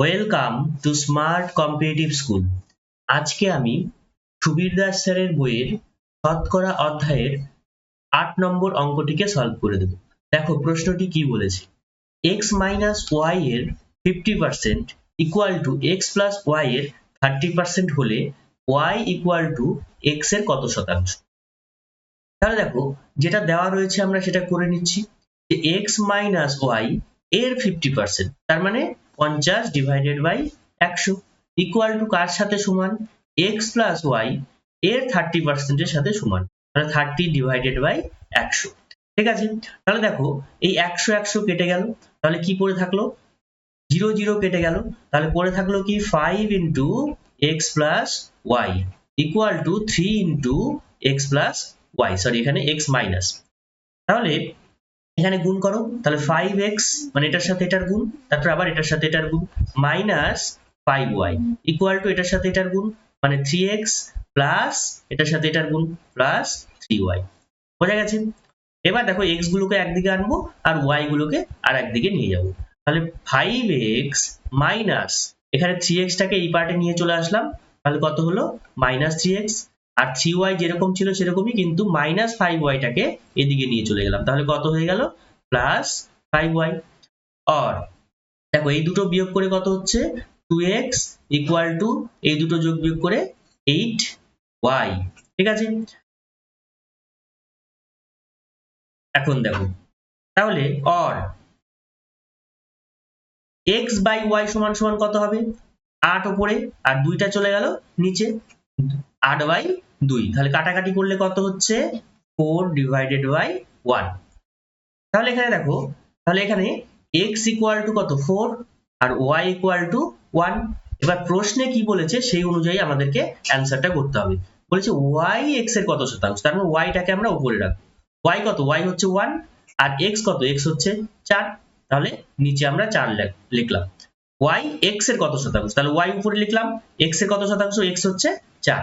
Welcome to smart competitive school আজকে আমি সুবীর দাস স্যারের বইয়ের শতকরা অধ্যায়ের আট নম্বর অঙ্কটিকে সলভ করে দেব। দেখো, প্রশ্নটি কি বলেছে? এক্স মাইনাস ওয়াই এর fifty percent equal to X plus Y এর থার্টি পার্সেন্ট হলে ওয়াই ইকুয়াল টু এক্সের কত শতাংশ? তাহলে দেখো, যেটা দেওয়া রয়েছে আমরা সেটা করে নিচ্ছি যে এক্স মাইনাস ওয়াই এর ফিফটি পার্সেন্ট তার মানে পঞ্চাশ ডিভাইডেড বাই একশো। ইকুয়াল টু কার সাথে সমান? এক্স প্লাস ওয়াই এর থার্টি পার্সেন্টের সাথে সমান। মানে থার্টি ডিভাইডেড বাই একশো। ঠিক আছে? তাহলে দেখো, এই একশো একশো কেটে গেল। তাহলে কি পড়ে থাকল? জিরো জিরো কেটে গেল। তাহলে পড়ে থাকল কি? Five into X plus Y equal to three into X plus Y sorry এখানে এক্স মাইনাস তাহলে এখানে গুণ করো, তাহলে ফাইভ এক্স মানে এটার সাথে এটার গুণ, তারপর আবার এটার সাথে এটার গুণ minus five Y equal to এটার সাথে এটার গুণ মানে থ্রি এক্স প্লাস এটার সাথে এটার গুণ প্লাস থ্রি ওয়াই বোঝা গেছে? এবার দেখো এক্স গুলোকে একদিকে আনব, আর ওয়াই গুলোকে আর একদিকে নিয়ে যাব, তাহলে ফাইভ এক্স মাইনাস এখানে থ্রি এক্সটাকে এই পার্টে নিয়ে চলে আসলাম, তাহলে কত হলো? মাইনাস থ্রি এক্স আর থ্রি ওয়াই যেরকম ছিল সেরকমই কিন্তু মাইনাস ফাইভ ওয়াইটাকে এদিকে নিয়ে চলে গেলাম। তাহলে কত হয়ে গেল? প্লাস ফাইভ ওয়াই আর দেখো এই দুটো বিয়োগ করে কত হচ্ছে? টু এক্স ইকুয়াল টু এই দুটো যোগ বিয়োগ করে এইট ওয়াই ঠিক আছে? এখন দেখো, তাহলে অর এক্স বাই ওয়াই সমান সমান কত হবে? আট ওপরে, আর দুইটা চলে গেল নিচে। আট বাই দুই। তাহলে কাটাকাটি করলে কত হচ্ছে? Four divided by one. তাহলে এখানে দেখো, তাহলে এখানে এক্স ইকুয়াল টু কত? ফোর আর ওয়াই ইকুয়াল টু ওয়ান। এবার প্রশ্নে কি বলেছে সেই অনুযায়ী আমাদেরকে অ্যান্সারটা করতে হবে। বলেছে ওয়াই এক্সের কত শতাংশ? তার মানে ওয়াইটাকে আমরা উপরে রাখব। ওয়াই কত? ওয়াই হচ্ছে ওয়ান আর এক্স কত? এক্স হচ্ছে চার। তাহলে নিচে আমরা চার লিখলাম। ওয়াই এক্সের কত শতাংশ? তাহলে ওয়াই উপরে লিখলাম। এক্সের কত শতাংশ? এক্স হচ্ছে চার।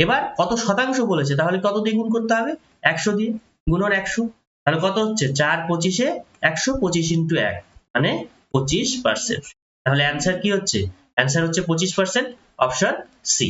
এবার কত শতাংশ বলেছে, তাহলে কত দিয়ে গুণ করতে হবে? একশো দিয়ে, গুণন একশো। তাহলে কত হচ্ছে? চার পঁচিশে একশো পঁচিশ ইন্টু এক মানে পঁচিশ পার্সেন্ট তাহলে অ্যান্সার কি হচ্ছে? অ্যান্সার হচ্ছে পঁচিশ পার্সেন্ট অপশন সি